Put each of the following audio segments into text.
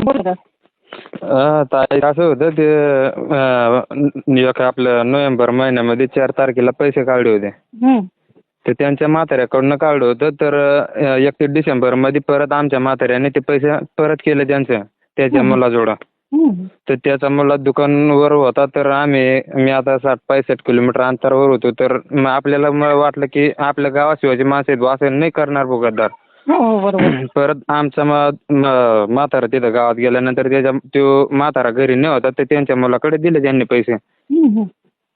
हां बोला ताई असं होतं ते अं, एक आपलं नोव्हेंबर महिन्यामध्ये चार तारखेला पैसे काढले होते हं. ते त्यांच्या म्हाताऱ्याकडनं काढलं होतं तर एकतीस डिसेंबरमध्ये परत आमच्या म्हाताऱ्याने ते पैसे परत केले त्यांचं त्याच्या. मुलाजोडं हं. तर त्याचा मुला दुकानवर होता तर आम्ही मी आता साठ पासष्ट किलोमीटर अंतरावर होतो तर मग आपल्याला वाटलं की आपल्या गावाशिवायची माणसं आहेत बुवा, असं नाही करणार भुगतदार हो हो बरोबर परत आमचा मग म्हातारा तिथं गावात गेल्यानंतर त्याच्या तो म्हातारा घरी न होता तर त्यांच्या मुलाकडे दिले त्यांनी पैसे.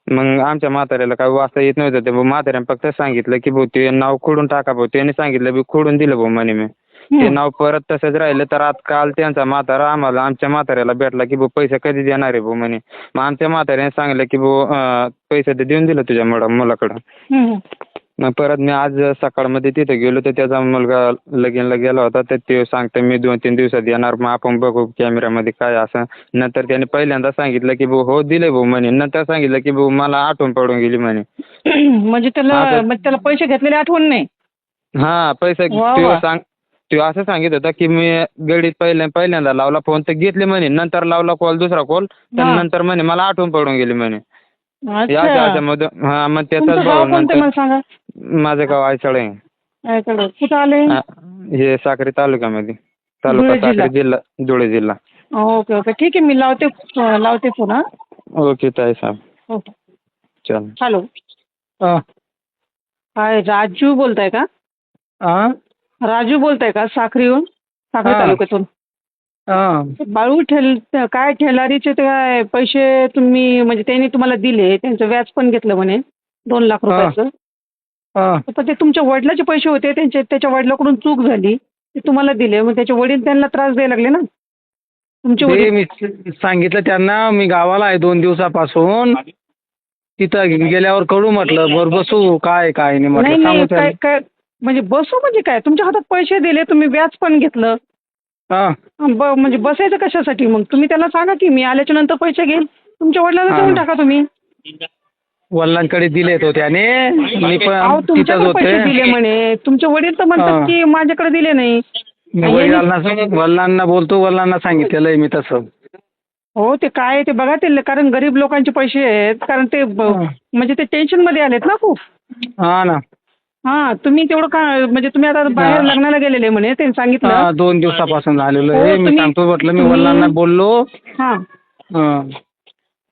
मग आमच्या म्हाताऱ्याला काय वाचता येत नव्हतं ते भाऊ म्हाताऱ्याने फक्त सांगितलं की भाऊ ते नाव खोडून टाका भाऊ त्याने सांगितलं बी खोडून दिलं भाऊ म्हणे मी ते. नाव परत तसंच राहिलं तर आज काल त्यांचा म्हातारा आम्हाला आमच्या म्हाताऱ्याला भेटला की भाऊ पैसे कधी देणार आहे भाऊ म्हणे मग आमच्या म्हाताऱ्याने सांगितलं की भाऊ पैसे तर देऊन दिलं तुझ्या मुला मुलाकडं. मग परत मी आज सकाळमध्ये तिथे गेलो तर त्याचा मुलगा लगीनला गेला होता. तर ते सांगतो मी दोन तीन दिवसात येणार मग आपण बघू कॅमेऱ्यामध्ये काय असं. नंतर त्याने पहिल्यांदा सांगितलं की भाऊ हो दिले भाऊ म्हणे. नंतर सांगितलं की भाऊ मला आठवण पडून गेली म्हणे. म्हणजे त्याला हा, तर- म्हणजे त्याला पैसे घेतलेले आठवण नाही? हा पैसे वा, तो वा. सांग तो असं सांगित होता की मी गडीत पहिल्या पहिल्यांदा लावला फोन तर घेतले म्हणे. नंतर लावला कॉल दुसरा कॉल तर हा. नंतर म्हणे मला आठवण पडून गेली म्हणे. या अच्छा त्याच्यामध्ये हा मग तुमचं गाव भाऊ कोणतं नंतर मला सांगा? माझं गाव आयसळ आहे कुठं आले हा, साक्री तालुक्यामध्ये तालुका. साक्री जिल्हा धुळे जिल्हा ओके ओके ठीक आहे मी लावते लावते फोन हा ओके ताई साहेब चल हॅलो हा. हाय राजू बोलताय का हा? राजू बोलताय का साखरीहून साखरी हा. तालुक्यातून हा. बाळू ठेल काय ठेलारीचे ते काय पैसे तुम्ही म्हणजे त्यांनी तुम्हाला दिले त्यांचं व्याज पण घेतलं म्हणे दोन लाख हा. रुपयाचं. पण ते तुमच्या वडिलाचे पैसे होते त्यांचे त्याच्या वडिलाकडून चूक झाली ते तुम्हाला दिले. मग त्याचे वडील त्यांना त्रास द्यायला लागले ना? तुमचे वडील मी सांगितलं त्यांना मी गावाला आहे दोन दिवसापासून. तिथं गेल्यावर कळू म्हटलं बर बसू काय काय नाही म्हटलं सांगू काय. काय म्हणजे बसू म्हणजे काय? तुमच्या हातात पैसे दिले तुम्ही व्याज पण घेतलं. हा. म्हणजे बसायचं कशासाठी मग? तुम्ही त्याला सांगा की मी आल्याच्यानंतर पैसे घेईन. तुमच्या वडिलांना. देऊन टाका तुम्ही. वडिलांकडे दिले तो त्याने मी अहो पण तिथंच तुमच्याकडे पैसे दिले होते म्हणे. तुमचे वडील तर म्हणतात हा. की माझ्याकडे दिले नाही. मी आणि वडिलांना सांग- वडिलांना बोलतो वडिलांना सांगितलेलं आहे मी तसं. हो ते काय आहे ते बघा ते कारण गरीब लोकांचे पैसे आहेत कारण ते ब- हा. म्हणजे ते टेन्शनमध्ये आलेत ना खूप. हा ना. हा तुम्ही तेवढं का म्हणजे तुम्ही आता बाहेर हा. लग्नाला गेलेले म्हणे त्यांनी हा, सांगितलं दोन दिवसापासून झालेलं हो, आहे. मी तुम्ही- सांगतो म्हटलं मी तुम्ही- वडिलांना बोललो. हा. हा.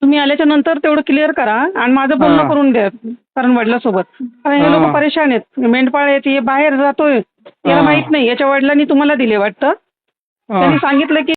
तुम्ही आल्याच्यानंतर तेवढं क्लिअर करा आणि माझं बोलणं. करून द्या कारण वडिलांसोबत कारण हे. लोक परेशान आहेत मेंढपाळ आहेत हे बाहेर जातोय याला. माहीत नाही याच्या वडिलांनी तुम्हाला दिले वाटतं. त्यांनी सांगितलं की